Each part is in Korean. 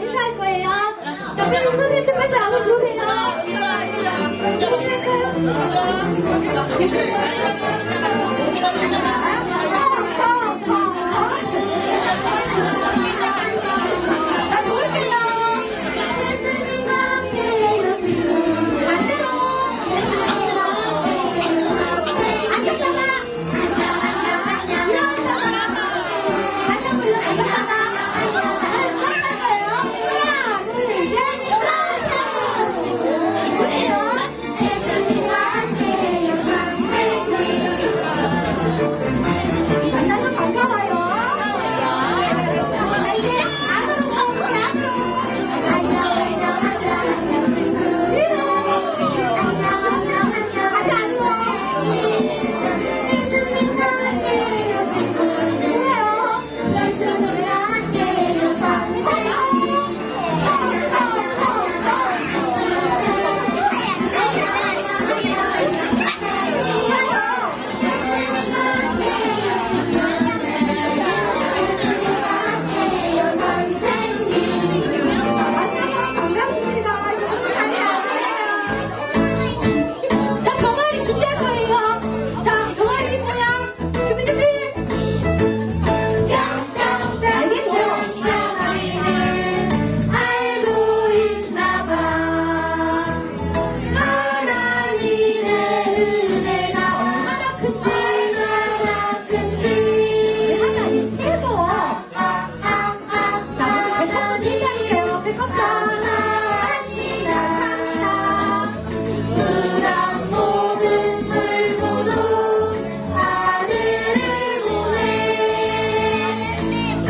인사할 거예요. 다시 한번 프로젝트 파트 한번 보세요.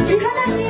Fíjate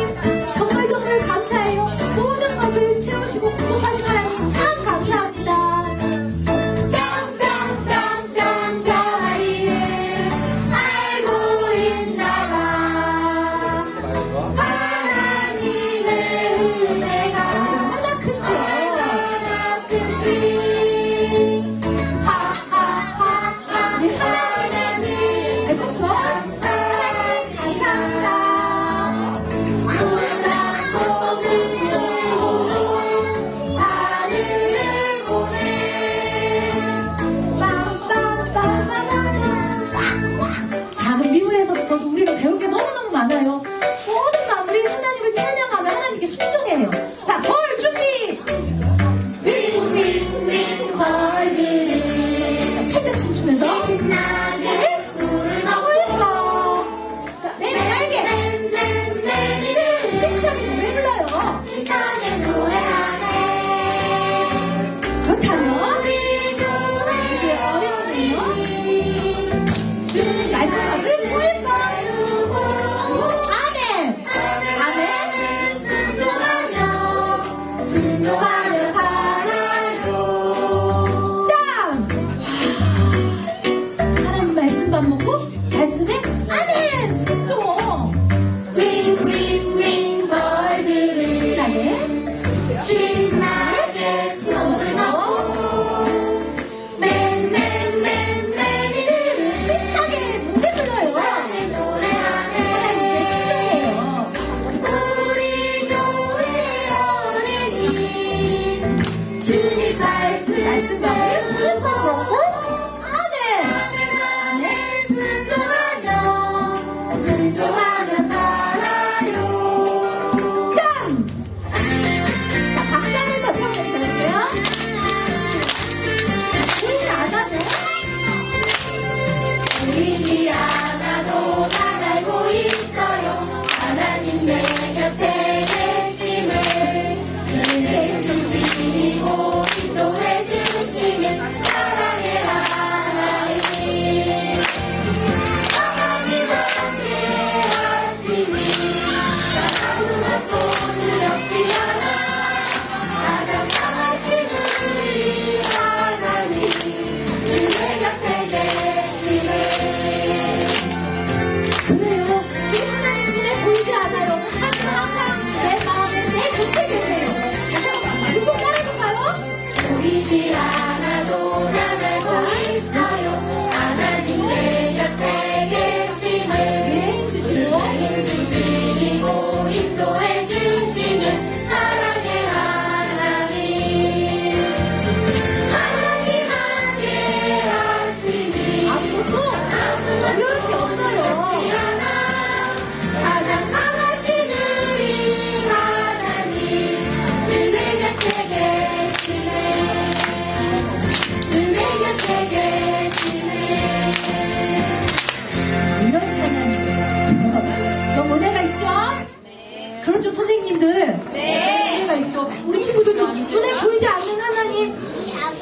성도님들 네. 가 있죠. 우리 친구들도 그러니까 눈에 보이지 않는 하나님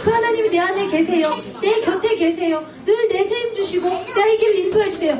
그 하나님이 내 안에 계세요. 내 곁에 계세요. 늘 내 세임 주시고 나의 길 인도해 주세요.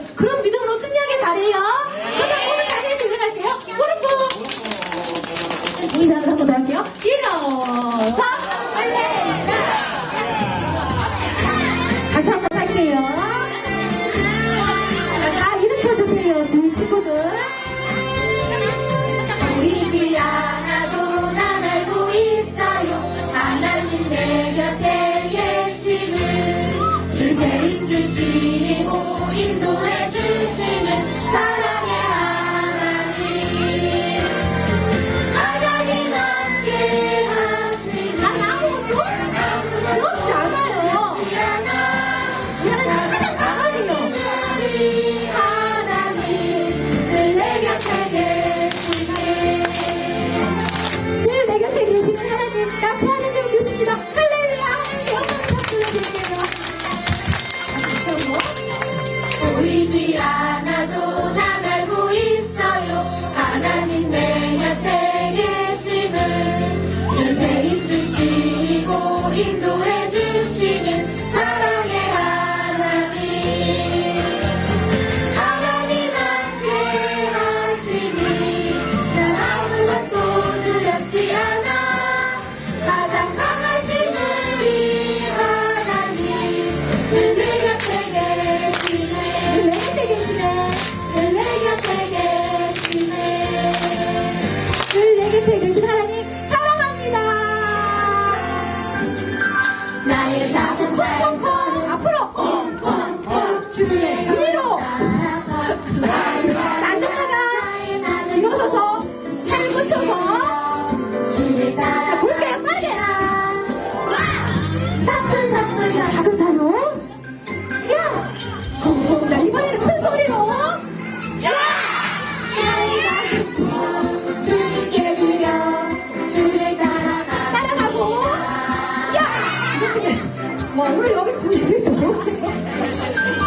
뭐 우리 여기 91도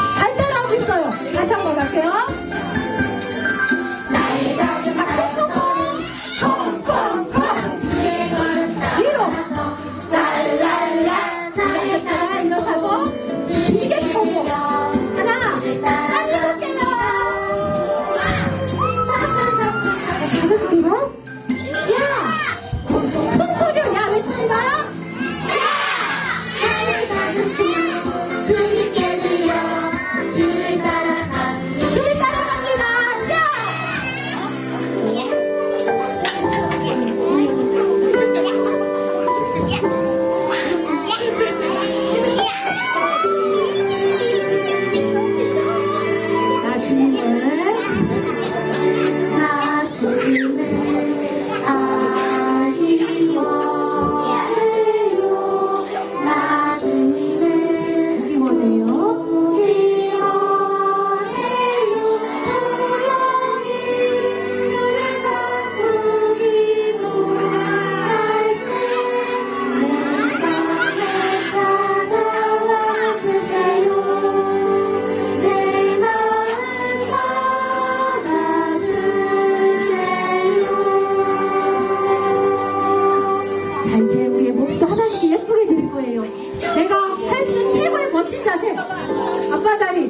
Tari.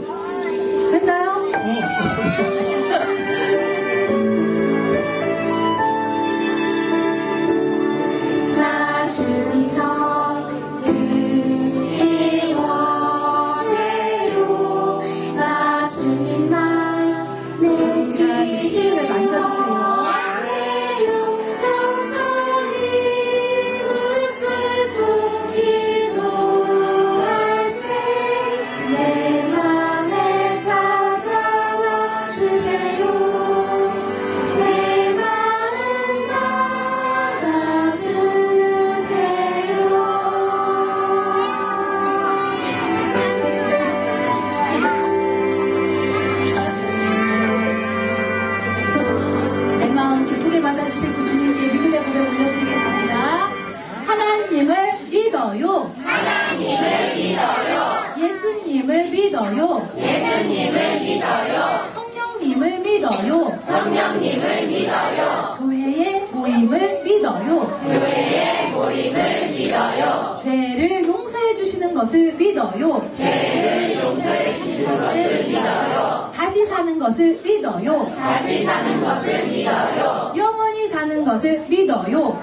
믿어요. 하나님을 믿어요. 예수님을 믿어요. 예수님을 믿어요. 성령님을 믿어요. 성령님을 믿어요. 교회의 모임을 믿어요. 교회의 모임을 믿어요. 죄를 용서해 주시는 것을 믿어요. 죄를 용서해 주시는 것을 믿어요. 다시 사는 것을 믿어요. 다시 사는 것을 믿어요. 영원히 사는 것을 믿어요.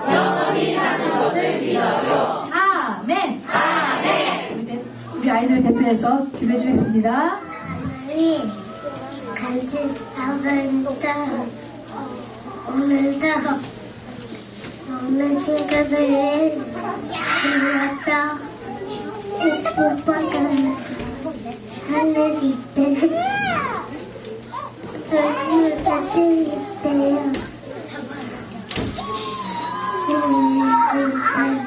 아이들 대표해서 기도해 주겠습니다. 하나님, 간식 아버지다. 오늘도 오늘 친구들이. 오빠가 하늘이 있대. 저는 다들 있대요. 음, 한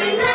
Hallelujah.